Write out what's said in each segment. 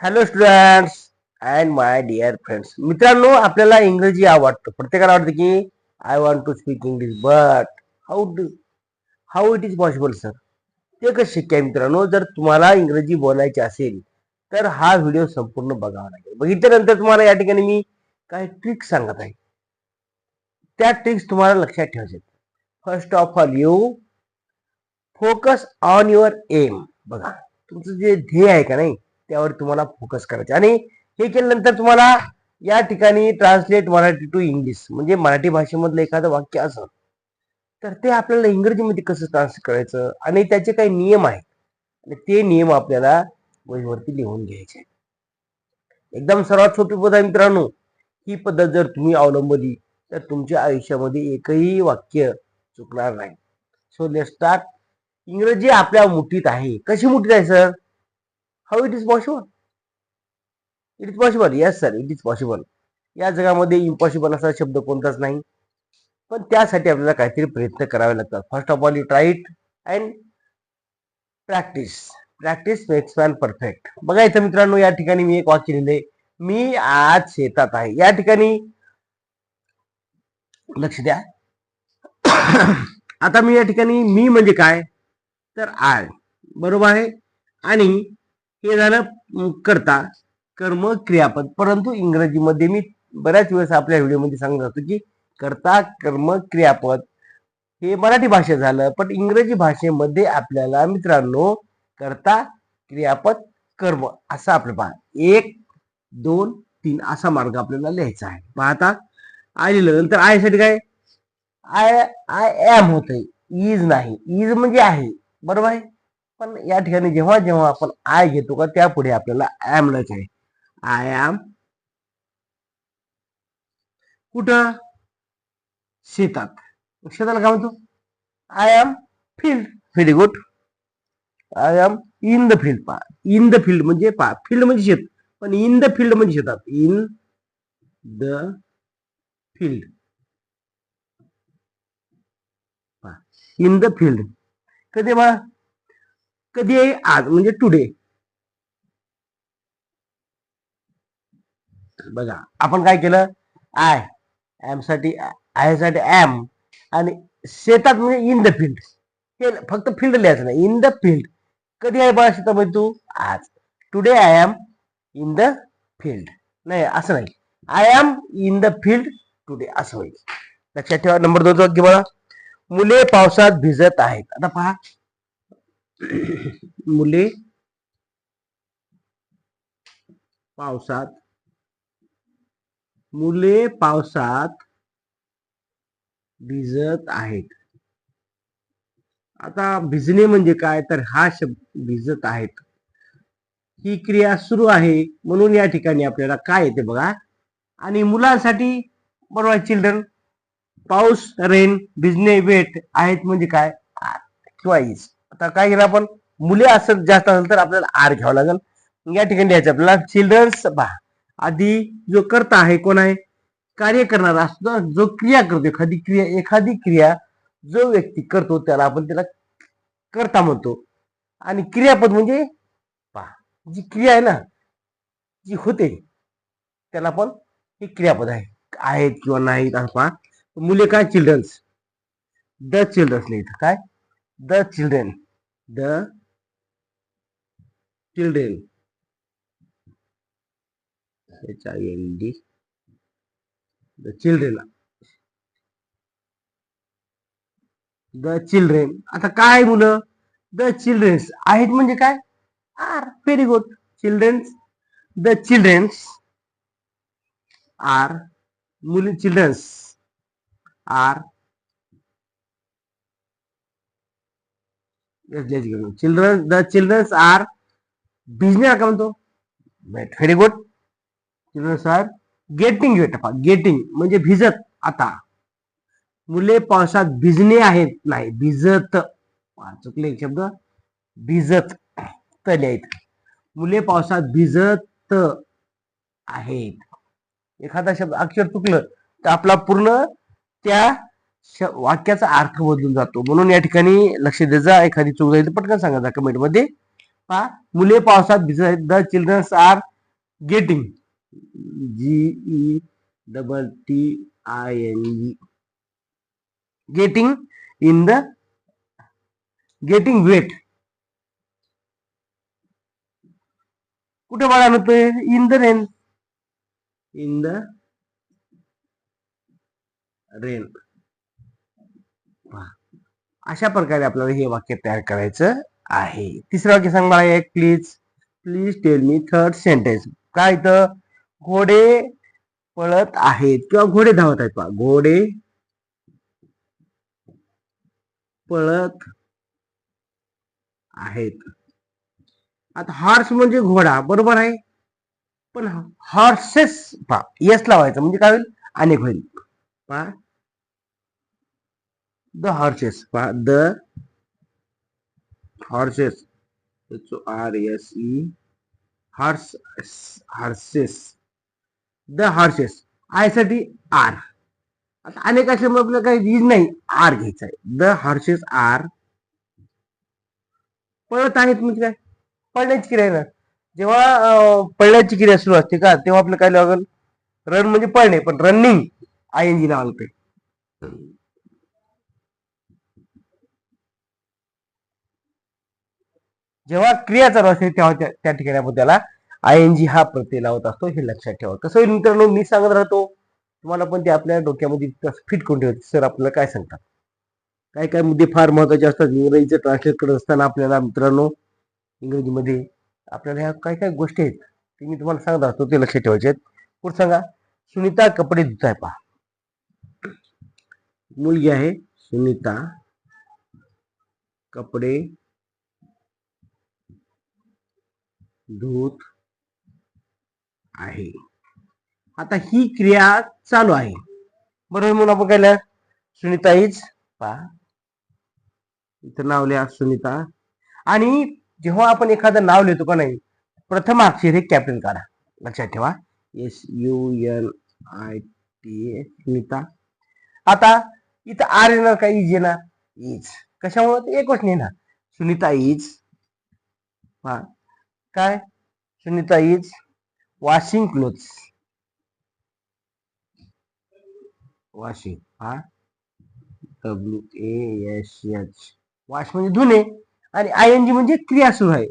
Hello students and my dear friends मित्रांनो आपल्याला इंग्रजी आवडतं. प्रत्येकाला वाटतं की I want to speak English but how do how it is possible sir ते कसं शक्य आहे मित्रांनो? जर तुम्हाला इंग्रजी बोलायची असेल तर हा व्हिडिओ संपूर्ण बघावा लागेल. बघितल्यानंतर तुम्हाला या ठिकाणी मी काही ट्रिक्स सांगत आहे. त्या ट्रिक्स तुम्हाला लक्षात ठेवायचे first of all you focus on your aim बघा तुमचं जे ध्येय आहे का नाही त्यावर तुम्हाला फोकस करायचे. आणि हे केल्यानंतर तुम्हाला या ठिकाणी ट्रान्सलेट मराठी टू इंग्लिश म्हणजे मराठी भाषेमधलं एखादं वाक्य असं तर ते आपल्याला इंग्रजीमध्ये कसं ट्रान्सलेट करायचं आणि त्याचे काही नियम आहेत आणि ते नियम आपल्याला वहीवरती लिहून घ्यायचे. एकदम सर्वात सोपी पद्धत आहे मित्रांनो ही पद्धत जर तुम्ही अवलंबली तर तुमच्या आयुष्यामध्ये एकही वाक्य चुकणार नाही. सो लेट स्टार्ट इंग्रजी आपल्या मुठीत आहे. कशी मुठीत आहे sir how it is possible it is possible yes sir it is possible या जगामध्ये इम्पॉसिबल असा शब्द कोणताच नाही. पण त्यासाठी आपल्याला काहीतरी प्रयत्न करावे लागतात. First of all you try it and practice practice makes man perfect बघा इथं मित्रांनो या ठिकाणी मी एक वाक्य लिहिले मी आज शेतात आहे. या ठिकाणी लक्ष द्या. आता मी या ठिकाणी मी म्हणजे काय? तर आय बरोबर आहे? आणि हे झालं करता कर्म क्रियापद. परंतु इंग्रजीमध्ये मी बऱ्याच वेळेस आपल्या व्हिडिओमध्ये सांगत असतो की करता कर्म क्रियापद हे मराठी भाषेत झालं पण इंग्रजी भाषेमध्ये आपल्याला मित्रांनो करता क्रियापद कर्म असं आपलं पहा. एक दोन तीन असा मार्ग आपल्याला लिहायचा आहे. पाहता आय लिहिलं नंतर आयसाठी काय? आय आय एम होतंय. इज नाही. इज म्हणजे आहे. बरोबर आहे? पण या ठिकाणी जेव्हा जेव्हा आपण आय घेतो का त्या पुढे आपल्याला ॲम लच आहे. आय ॲम कुठं? शेतात. शेताला काय म्हणतो? I am field very good I am in the field पा इन द फील्ड म्हणजे पा फील्ड म्हणजे शेत. पण इन द फील्ड म्हणजे शेतात. In the field in the field कधी बा कधी आहे? आज म्हणजे टुडे बघा आपण काय केलं? आय एमसाठी आयसाठी एम आणि शेतात म्हणजे इन द फील्ड फक्त फील्ड लिहायचं नाही. इन द फील्ड कधी आहे बघा शेतामध्ये तू? आज. Today I am in the field नाही असं नाही. I am in the field today असं होईल. लक्षात ठेवा. नंबर दोन वाक्य बघा मुले पावसात भिजत आहेत. आता पहा. मुले पावसात मुले पावसात भिजत आहेत. आता भिजणे म्हणजे काय? तर हा शब्द भिजत आहेत. ही क्रिया सुरू आहे. म्हणून या ठिकाणी आपल्याला काय येते बघा? आणि मुलांसाठी बरोबर चिल्ड्रन पाऊस रेन भिजणे वेट आहेत म्हणजे काय? किंवा इज आता काय केलं आपण? मुले असं जास्त असेल तर आपल्याला आर घ्यावं लागेल. या ठिकाणी द्यायचं आपल्याला चिल्ड्रन्स पहा आधी जो करता आहे कोण आहे? कार्य करणारा असतो. जो क्रिया करतो एखादी क्रिया एखादी क्रिया जो व्यक्ती करतो त्याला आपण त्याला करता म्हणतो. आणि क्रियापद म्हणजे पहा जी क्रिया आहे ना जी होते त्याला आपण हे क्रियापद आहे. आहेत किंवा नाहीत असं पहा. मुले काय? चिल्ड्रन्स द चिल्ड्रन्स लिहित काय? The children the children. H I N D the children. The children. आता काय मुलं? The childrens. आहेत म्हणजे काय? Are. Very good childrens. The childrens. Are. मुली childrens. Are. Children the childrens are business का म्हणतो very good childrens are getting wet getting म्हणजे भिजत आता. मुले पावसात भिजणे आहेत. नाही भिजत. चुकले एक शब्द. भिजत. त लिहायचं मुले पावसात भिजत आहेत. एखादा शब्द अक्षर चुकलं तर आपला पूर्ण त्या वाक्याचा अर्थ बदलून जातो. म्हणून या ठिकाणी लक्ष द्यायचा एखादी चूक जाईल पटकन सांगा कमेंटमध्ये पहा मुले पावसात भिजत आहेत the childrens are getting. G E double T I N E getting in the getting wet. कुठे बाळा आणतोय? In the rain. In the rain. अशा प्रकारे आपल्याला हे वाक्य तयार करायचं आहे. तिसरं वाक्य सांग मला एक please please tell me third sentence काय इथं? घोडे पळत आहेत किंवा घोडे धावत आहेत पहा घोडे पळत आहेत. आता हॉर्स म्हणजे घोडा बरोबर आहे? पण हॉर्सेस पहा यस लावायचं म्हणजे काय होईल? अनेक होईल. पहा. The horses the horses H R S E horse horses the horses आयसाठी are आता अनेक असल्यामुळे आपल्याला काही रीज नाही. आर घ्यायचा आहे. द हॉर्सेस आर पळत आहेत म्हणजे काय? पळण्याची क्रिया ना. जेव्हा पळण्याची क्रिया सुरू असते का तेव्हा आपलं काय लागेल? रन म्हणजे पळणे पण रनिंग आय एन जी लावायला जेव्हा क्रिया चालू असते तेव्हा त्या त्या ठिकाणी आपण त्याला आय एन जी हा प्रत्यय लावत असतो हे लक्षात ठेवा. कसं होईल मित्रांनो मी सांगत राहतो तुम्हाला पण ते आपल्या डोक्यामध्ये फिट करून ठेवते. सर आपल्याला काय सांगतात? काय काय मुद्दे फार महत्त्वाचे असतात? इंग्रजीचं ट्रान्सलेट करत असताना आपल्याला मित्रांनो इंग्रजीमध्ये आपल्याला ह्या काय काय गोष्टी आहेत ते मी तुम्हाला सांगत असतो ते लक्षात ठेवायचे आहेत. पुढे सांगा सुनीता कपडे धुत आहे पहा. मुलगी आहे सुनीता. कपडे धूत आहे. आता ही क्रिया चालू आहे. बरोबर म्हणून आपण काय सुनीता हीच पहा. इथं नाव लिहा सुनीता. आणि जेव्हा आपण एखादं नाव लिहितो का नाही प्रथम अक्षर हे कॅप्टन काढा. लक्षात ठेवा. S U N I T Sunita. आता इथं आर येणार का इज येणार? इज कशामुळे? एक एकच नाही ना. सुनीता इज पा काय? Sunita is washing clothes. Washing हा? W A S H. Wash म्हणजे धुणे आणि आय एन जी म्हणजे क्रिया सुरू आहे.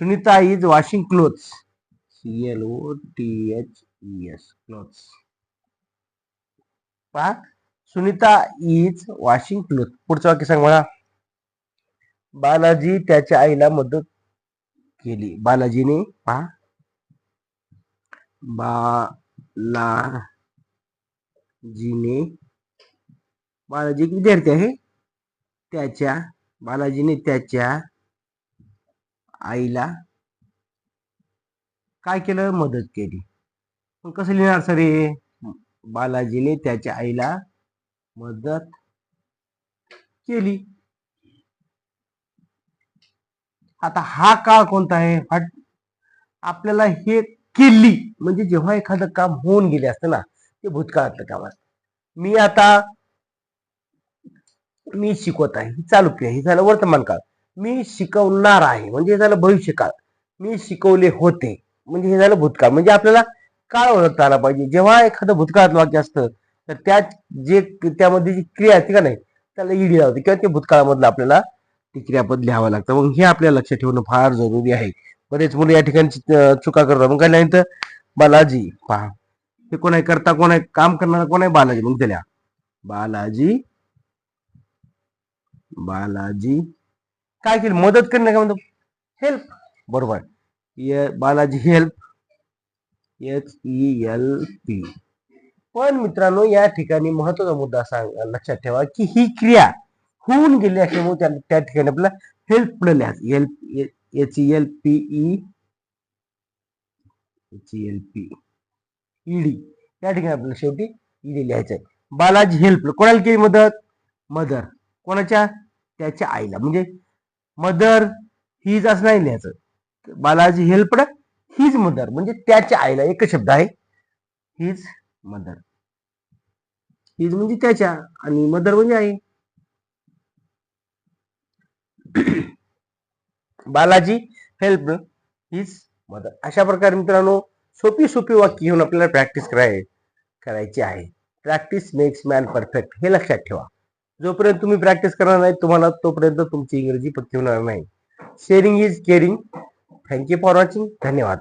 Sunita is washing clothes. C L O T H E S clothes. पहा सुनीता इज वॉशिंग क्लोथ पुढचं वाक्य सांग मला. बालाजी त्याच्या आईला मदत केली. बालाजीने पहा बालाजीने बालाजी एक विद्यार्थी आहे? त्याच्या बालाजीने त्याच्या आईला काय केलं? मदत केली. पण कसं लिहिणार सर हे? बालाजीने त्याच्या आईला मदत केली. आता हा काळ कोणता आहे? हा आपल्याला हे केली म्हणजे जेव्हा एखादं काम होऊन गेले असतं ना ते भूतकाळातलं काम असतं. मी आता मी शिकवत आहे ही चालू आहे हे झालं वर्तमान काळ. मी शिकवणार आहे म्हणजे हे झालं भविष्यकाळ मी शिकवले होते म्हणजे हे झालं भूतकाळ. म्हणजे आपल्याला काळ ओळखता आला पाहिजे. जेव्हा एखादं भूतकाळातलं वाक्य असतं तर त्या जे त्यामध्ये जी क्रिया असते का नाही त्याला ईडी लावते. किंवा ते भूतकाळामधलं आपल्याला क्रियापद लिहावं लागतं. मग हे आपल्याला लक्षात ठेवणं फार जरुरी आहे. बरेच मुलं या ठिकाणी चुका करतात. मग काय नाही तर बालाजी पहा. हे कोण आहे? करता कोण आहे? काम करणारा कोण आहे? बालाजी. मग त्याला बालाजी. बालाजी. काय केलं? मदत करणं काय म्हणतो? हेल्प बरोबर. Balaji help H E L P पण मित्रांनो या ठिकाणी महत्त्वाचा मुद्दा सांग लक्षात ठेवा की ही क्रिया होऊन गेली असल्यामुळे त्या त्या ठिकाणी आपल्याला हेल्प पुढे लिहायचं help H L P E H L P E D त्या ठिकाणी आपल्याला शेवटी ईडी लिहायचं आहे. बालाजी हेल्प कोणाला केली मदत? मदर. कोणाच्या? त्याच्या आईला. म्हणजे मदर हीज असं नाही लिहायचं. Balaji helped his mother. म्हणजे त्याच्या आईला एकच शब्द आहे. His mother. हीज म्हणजे त्याच्या आणि मदर म्हणजे आई. बालाजी हेल्प हीच मदर अशा प्रकारे मित्रांनो सोपी सोपी वाक्य घेऊन आपल्याला प्रॅक्टिस कराय करायची आहे. प्रॅक्टिस मेक्स मॅन परफेक्ट हे लक्षात ठेवा. जोपर्यंत तुम्ही प्रॅक्टिस करणार नाही तुम्हाला तोपर्यंत तुमची इंग्रजी पक्की होणार नाही. Sharing is caring thank you for watching धन्यवाद.